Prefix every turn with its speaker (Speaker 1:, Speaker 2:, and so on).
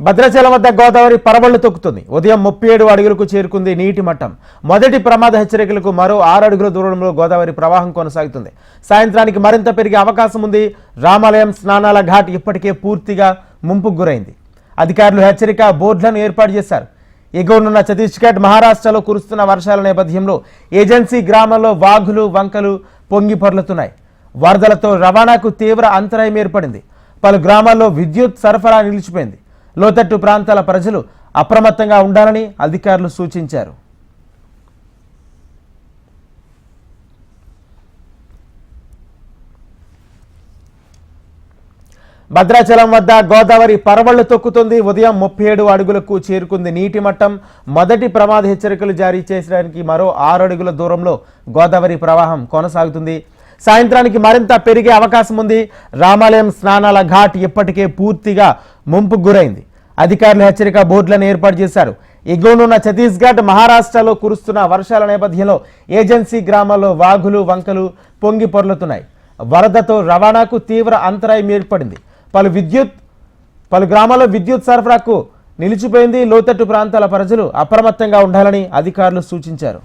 Speaker 1: భద్రాచలం వద్ద గోదావరి పరవళ్ళు తొక్కుతుంది. ఉదయం ముప్పై ఏడు అడుగులకు చేరుకుంది నీటి మట్టం. మొదటి ప్రమాద హెచ్చరికలకు మరో ఆరు అడుగుల దూరంలో గోదావరి ప్రవాహం కొనసాగుతుంది. సాయంత్రానికి మరింత పెరిగే అవకాశం ఉంది. రామాలయం స్నానాల ఘాట్ ఇప్పటికే పూర్తిగా ముంపుకు గురైంది. అధికారులు హెచ్చరిక బోర్డులను ఏర్పాటు చేశారు. ఎగువనున్న ఛత్తీస్గఢ్ మహారాష్ట్రలో కురుస్తున్న వర్షాల నేపథ్యంలో ఏజెన్సీ గ్రామంలో వాగులు వంకలు పొంగి పొర్లుతున్నాయి. వరదలతో రవాణాకు తీవ్ర అంతరాయం ఏర్పడింది. పలు గ్రామాల్లో విద్యుత్ సరఫరా నిలిచిపోయింది. లోతట్టు ప్రాంతాల ప్రజలు అప్రమత్తంగా ఉండాలని అధికారులు సూచించారు. భద్రాచలం వద్ద గోదావరి పరవళ్ళు తొక్కుతుంది. ఉదయం ముప్పై ఏడు అడుగులకు చేరుకుంది నీటి మట్టం. మొదటి ప్రమాద హెచ్చరికలు జారీ చేసడానికి మరో ఆరు అడుగుల దూరంలో గోదావరి ప్రవాహం కొనసాగుతుంది. సాయంత్రానికి మరింత పెరిగే అవకాశం ఉంది. రామాలయం స్నానాల ఘాట్ ఇప్పటికే పూర్తిగా ముంపుకు గురైంది. అధికారులు హెచ్చరిక బోర్డులను ఏర్పాటు చేశారు. ఎగువనున్న ఛత్తీస్గఢ్ మహారాష్ట్రలో కురుస్తున్న వర్షాల నేపథ్యంలో ఏజెన్సీ గ్రామాల్లో వాగులు వంకలు పొంగి పొర్లుతున్నాయి. వరదతో రవాణాకు తీవ్ర అంతరాయం ఏర్పడింది. పలు విద్యుత్ పలు గ్రామాల్లో విద్యుత్ సరఫరాకు నిలిచిపోయింది. లోతట్టు ప్రాంతాల ప్రజలు అప్రమత్తంగా ఉండాలని అధికారులు సూచించారు.